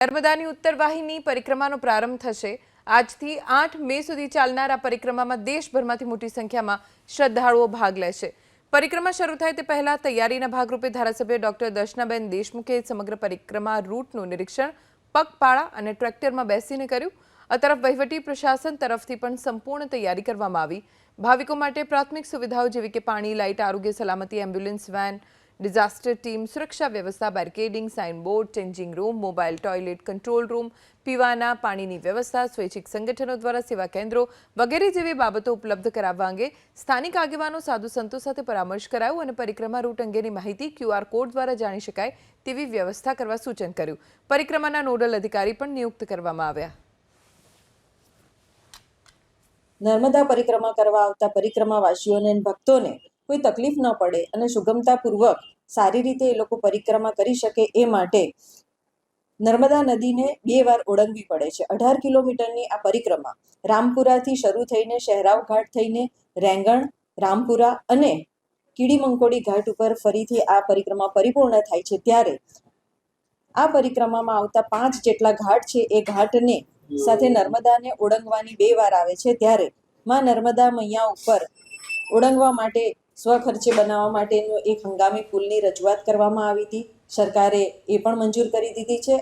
નર્મદાની ઉત્તર પરિક્રમાનો પ્રારંભ થશે. આજથી આઠ મે સુધી ચાલનાર આ પરિક્રમામાં દેશભરમાંથી મોટી સંખ્યામાં શ્રદ્ધાળુઓ ભાગ લેશે. પરિક્રમા શરૂ થાય તે પહેલા તૈયારીના ભાગરૂપે ધારાસભ્ય ડોક્ટર દર્શનાબેન દેશમુખે સમગ્ર પરિક્રમા રૂટનું નિરીક્ષણ, પગપાળા અને ટ્રેક્ટરમાં બેસીને કર્યું. આ તરફ વહીવટી પ્રશાસન તરફથી પણ સંપૂર્ણ તૈયારી કરવામાં આવી. ભાવિકો માટે પ્રાથમિક સુવિધાઓ જેવી કે પાણી, લાઇટ, આરોગ્ય સલામતી, એમ્બ્યુલન્સ, વેન ડિઝાસ્ટર ટીમ સુરક્ષા વ્યવસ્થા barricading signboard changing room mobile toilet control room પીવાના પાણીની વ્યવસ્થા સ્વૈચ્છિક સંગઠનો દ્વારા સેવા કેન્દ્રો વગેરે જેવી બાબતો ઉપલબ્ધ કરાવવા અંગે સ્થાનિક આગેવાનો સાધુ સંતો સાથે પરામર્શ કરાયું અને પરિક્રમા રૂટ અંગેની માહિતી ક્યુઆર કોડ દ્વારા જાણી શકાય તેવી વ્યવસ્થા કરવા સૂચન કર્યું પરિક્રમાના નોડલ અધિકારી પણ નિયુક્ત કરવામાં આવ્યા નર્મદા પરિક્રમા કરવા આવતા પરિક્રમાવાસીઓને ભક્તોને કોઈ તકલીફ ન પડે અને સુગમતાપૂર્વક સારી રીતે એ લોકો પરિક્રમા કરી શકે એ માટે નર્મદા નદીને બે વાર ઓળંગવી પડે છે. અઢાર કિલોમીટરની આ પરિક્રમા રામપુરાથી શરૂ થઈને શહેરાવ ઘાટ થઈને રેંગણ, રામપુરા અને કીડીમંકોડી ઘાટ ઉપર ફરીથી આ પરિક્રમા પરિપૂર્ણ થાય છે. ત્યારે આ પરિક્રમામાં આવતા પાંચ જેટલા ઘાટ છે એ ઘાટને સાથે નર્મદાને ઓળંગવાની બે વાર આવે છે. ત્યારે માં નર્મદા મૈયા ઉપર ઓળંગવા માટે સ્વખર્ચે બનાવવા માટેનું એક હંગામી પુલની રજૂઆત કરવામાં આવી હતી. સરકારે એ પણ મંજૂર કરી દીધી છે.